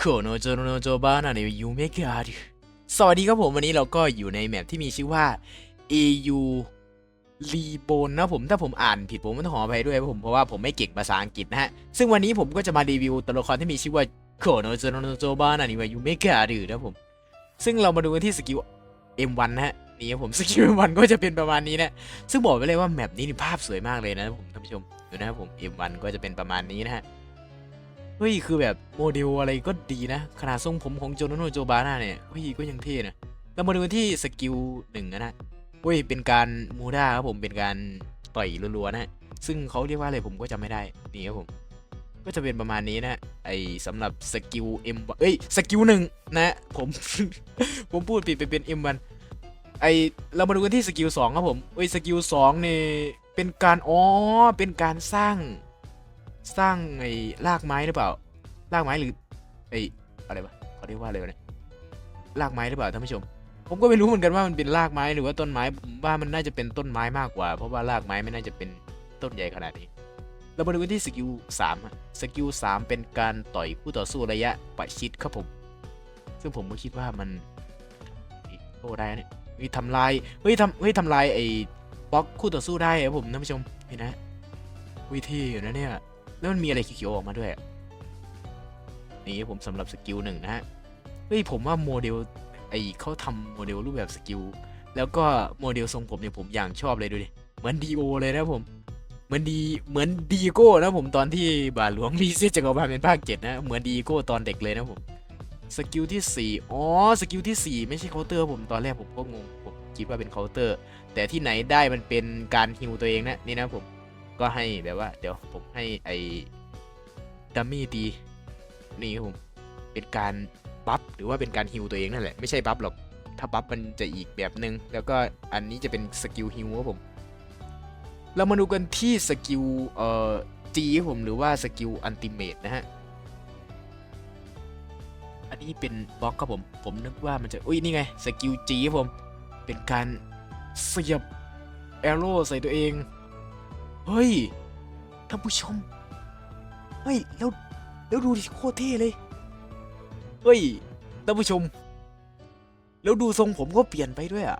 โคโนโจโนโจบ้านาในยูเมกาดสวัสดีครับผมวันนี้เราก็อยู่ในแมปที่มีชื่อว่า AU รีโบนนะผมถ้าผมอ่านผิดผมต้องขออภัยด้วยผมเพราะว่าผมไม่เก่งภาษาอังกฤษนะฮะ ซึ่งวันนี้ผมก็จะมารีวิวตัวละครที่มีชื่อว่าโคโนโจโนโจบ้านาในยูเมกาดนะผม ซึ่งเรามาดูกันที่สกิล M1 นะฮะนี่ครับผมสกิล M1 ก็จะเป็นประมาณนี้นะซึ่งบอกไว้เลยว่าแมปนี้นี่ภาพสวยมากเลยนะผมท่านผู้ชมดูนะครับผม M1 ก็จะเป็นประมาณนี้นะฮะ เฮ้ย คือแบบโมเดลอะไรก็ดีนะ ขนาดทรงผมของโจโนโนโจบาน่าเนี่ย เฮ้ย ก็ยังเท่นะเรามาดูที่สกิลหนึ่งนะเฮ้ย เป็นการมูด้าครับผม เป็นการต่อยรัวๆนะ ซึ่งเขาเรียกว่าอะไรผมก็จำไม่ได้ นี่ครับผม ก็จะเป็นประมาณนี้นะ ไอสำหรับสกิล M เอ้ย สกิลหนึ่งนะ ผม ผมพูดผิดไปเป็น M1 ไอเรามาดูกันที่สกิลสองครับผมเอ้ย สกิลสองเนี่ยเป็นการ อ๋อ เป็นการสร้าง สร้างไอ้รากไม้หรือเปล่า รากไม้หรือไอ้อะไรวะเขาเรียกว่าอะไรวะเนี่ยรากไม้หรือเปล่าท่านผู้ชม ผมก็ไม่รู้เหมือนกันว่ามันเป็นรากไม้หรือว่าต้นไม้ผมว่ามันน่าจะเป็นต้นไม้มากกว่า เพราะว่ารากไม้ไม่น่าจะเป็นต้นใหญ่ขนาดนี้เรามาดูกันที่สกิลสามสกิลสามเป็นการต่อยคู่ต่อสู้ระยะประชิดครับผม ซึ่งผมก็คิดว่ามันโอ้ได้นะเนี่ยเฮ้ยทำลายเฮ้ยทำเฮ้ยทำลายไอ้บล็อกคู่ต่อสู้ได้ครับผมท่านผู้ชมเห็นนะวิธีอยู่นะเนี่ย แล้วมันมีอะไรเขียวๆออกมาด้วย นี่ผมสำหรับสกิลหนึ่งนะฮะ เฮ้ยผมว่าโมเดลไอเขาทำโมเดลรูปแบบสกิล แล้วก็โมเดลทรงผมเนี่ยผมอย่างชอบเลยดูดิ เหมือนดีโอเลยนะผม เหมือนดีเหมือนดีโก้นะผมตอนที่บาทหลวงรีเซตจักรวาลเป็นภาคเจ็ดนะ เหมือนดีโก้ตอนเด็กเลยนะผม สกิลที่สี่อ๋อ สกิลที่สี่ไม่ใช่เคาน์เตอร์ผมตอนแรกผมก็งงผมคิดว่าเป็นเคาน์เตอร์ แต่ที่ไหนได้มันเป็นการฮิวตัวเองนะนี่นะผม ก็ให้แบบว่า เดี๋ยวผมให้ไอ้ดัมมี่ตีนี่ครับผมเป็นการบัฟหรือว่าเป็นการฮิวตัวเองนั่นแหละไม่ใช่บัฟหรอกถ้าบัฟมันจะอีกแบบหนึ่งแล้วก็อันนี้จะเป็นสกิลฮิวครับผม เรามาดูกันที่สกิลเอ่อจีครับผมหรือว่าสกิลอันติเมตนะฮะอันนี้เป็นบล็อกครับผม ผมนึกว่ามันจะอุ้ยนี่ไงสกิลจีครับผม เป็นการเสียบแอโร่ใส่ตัวเอง เฮ้ยท่านผู้ชม เฮ้ย แล้วแล้วดูดิโคตรเท่เลย เฮ้ยท่านผู้ชม แล้วดูทรงผมก็เปลี่ยนไปด้วยอะ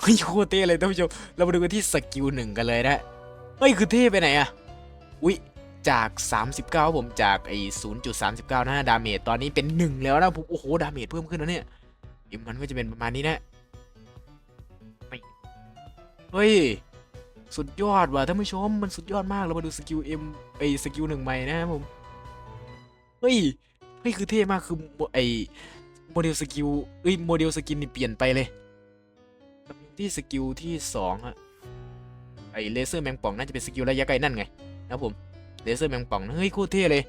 เฮ้ยโคตรเท่เลยท่านผู้ชม เรามาดูกันที่สกิลหนึ่งกันเลยนะ เฮ้ย คือเท่ไปไหนอะ อุ๊ยจาก 39 ผมจากไอ้0.39นะดาเมจตอนนี้เป็น 1 แล้วนะผมโอ้โห ดาเมจเพิ่มขึ้นแล้วเนี่ยมันก็จะเป็นประมาณนี้นะเฮ้ย สุดยอดว่ะท่านผู้ชมมันสุดยอดมากเรามาดูสกิล M ไอสกิลหนึ่งใหม่นะครับผมเฮ้ยเฮ้ยคือเท่มากคือโมไอโมเดลสกิลเอ้ยโมเดลสกินนี่เปลี่ยนไปเลยที่สกิลที่สองอะไอ้เลเซอร์แมงป่องน่าจะเป็นสกิลระยะไกลนั่นไงนะผมเลเซอร์แมงป่องเฮ้ยโคตรเท่เลย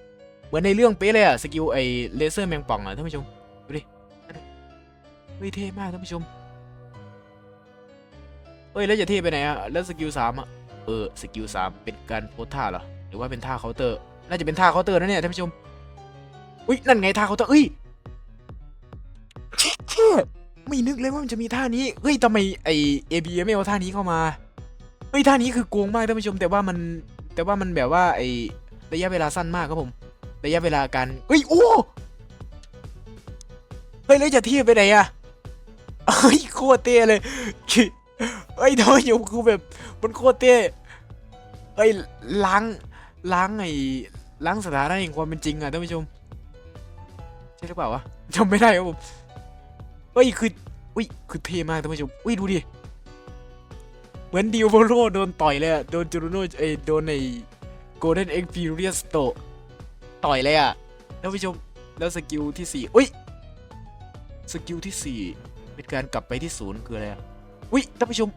เหมือนในเรื่องเป๊ะเลยอะสกิลไอเลเซอร์แมงป่องอะท่านผู้ชมดูดิเฮ้ยเท่มากท่านผู้ชม เฮ้ยแล้วจะเท่ไปไหนอะแล้วสกิลสามอะเออสกิลสามเป็นการโพสท่าเหรอหรือว่าเป็นท่าเคาน์เตอร์ น่าจะเป็นท่าเคาน์เตอร์นะเนี่ยท่านผู้ชมอุ้ยนั่นไงท่าเคาน์เตอร์เอ้ยไม่นึกเลยว่ามันจะมีท่านี้เฮ้ยทำไมไอเอบีไม่เอาท่านี้เข้ามาเฮ้ยท่านี้คือโกงมากท่านผู้ชม แต่ว่ามันแต่ว่ามันแบบว่าไอระยะเวลาสั้นมากครับผม ระยะเวลาการเฮ้ยโอ้เฮ้ยแล้วจะเทียบไปไหนอะเฮ้ยโคตรเต้เลย คือเฮ้ยทำไมอยู่กูแบบมันโคตรเต้เฮ้ยล้างล้างไอ้ล้างสถานะแห่งความเป็นจริงอะท่านผู้ชมใช่หรือเปล่าวะจำไม่ได้ครับผมเฮ้ยคืออุ้ยคือเท่มากท่านผู้ชมอุ้ยดูดิเหมือนดิวโบโรโดนต่อยเลยอะโดนจูโรโนเอยโดนในโกลเด้นเอ็กพีเรียสโตต่อยเลยอะท่านผู้ชมแล้วสกิลที่สี่อุ้ยสกิลที่สี่เป็นการกลับไปที่ศูนย์คืออะไรอะ อุ้ยท่านผู้ชม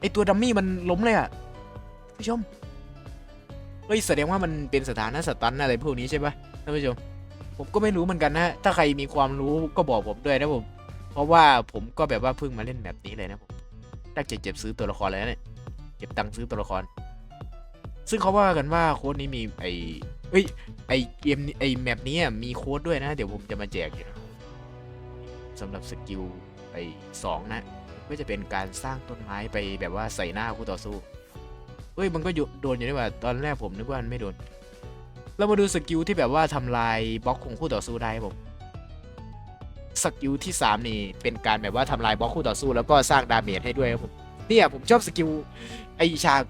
ไอตัวดัมมี่มันล้มเลยอะท่านผู้ชมเฮ้ยแสดงว่ามันเป็นสถานะสตันอะไรพวกนี้ใช่ปะท่านผู้ชม ผมก็ไม่รู้เหมือนกันนะถ้าใครมีความรู้ก็บอกผมด้วยนะผม เพราะว่าผมก็แบบว่าเพิ่งมาเล่นแบบนี้เลยนะผมตั้งใจเจ็บซื้อตัวละครแล้วเนี่ยเก็บตังค์ซื้อตัวละคร ซึ่งเขาว่ากันว่าโค้ดนี้มีไอเอ้ยไอเกมไอแมปนี้มีโค้ดด้วยนะ เดี๋ยวผมจะมาแจกอยู่นะสำหรับสกิลไอสองนะ ก็จะเป็นการสร้างต้นไม้ไปแบบว่าใส่หน้าคู่ต่อสู้เฮ้ยมันก็โดนอยู่นี่ว่าตอนแรกผมนึกว่ามันไม่โดน เรามาดูสกิลที่แบบว่าทำลายบล็อกของคู่ต่อสู้ได้ผมสกิลที่ 3 นี่เป็นการแบบว่าทำลายบล็อกคู่ต่อสู้แล้วก็สร้างดาเมจให้ด้วยครับผมเนี่ยผมชอบสกิลไอฉาก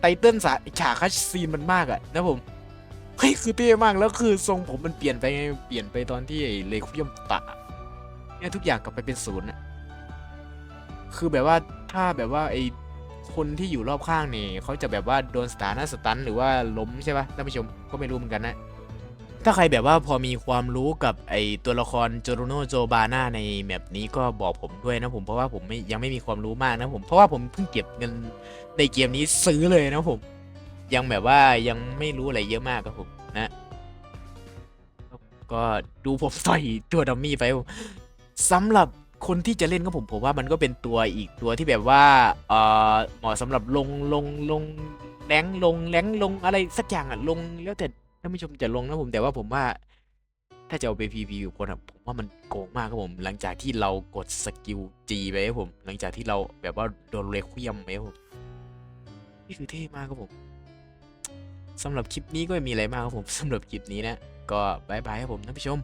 ไตเติ้ลสาฉากคัชซีนมันมากอะนะผมเฮ้ยคือเท่มากแล้วคือทรงผมมันเปลี่ยนไปเปลี่ยนไปตอนที่ไอเลคุยมตะเนี่ยทุกอย่างกลับไปเป็นศูนย์อะ คือแบบว่าถ้าแบบว่าไอคนที่อยู่รอบข้างนี่เขาจะแบบว่าโดนสตาร์นะสตันหรือว่าล้มใช่ปะท่านผู้ชมก็ไม่รู้เหมือนกันนะ ถ้าใครแบบว่าพอมีความรู้กับไอตัวละครโจโรโนโจบาน่าในแมปนี้ก็บอกผมด้วยนะผมเพราะว่าผมไม่ยังไม่มีความรู้มากนะผมเพราะว่าผมเพิ่งเก็บเงินในเกมนี้ซื้อเลยนะผม ยังแบบว่ายังไม่รู้อะไรเยอะมากครับผมนะก็ดูผมใส่ตัวดัมมี่ไปสำหรับ คนที่จะเล่นก็ผมผมว่ามันก็เป็นตัวอีกตัวที่แบบว่าเอ่อเหมาะสำหรับลงลงลงแรงลงแรงลงอะไรสักอย่างอะลงแล้วแต่ท่านผู้ชมจะลงนะผมแต่ว่าผมว่า ถ้าจะเอาไป PV กับคนอะผมว่ามันโกงมากครับผม หลังจากที่เรากดสกิล G ไปครับผม หลังจากที่เราแบบว่าโดนเรควียมไปครับผมนี่คือเท่มากครับผมสำหรับคลิปนี้ก็ไม่มีอะไรมากครับผมสำหรับคลิปนี้นะก็บายบายครับผมท่านผู้ชม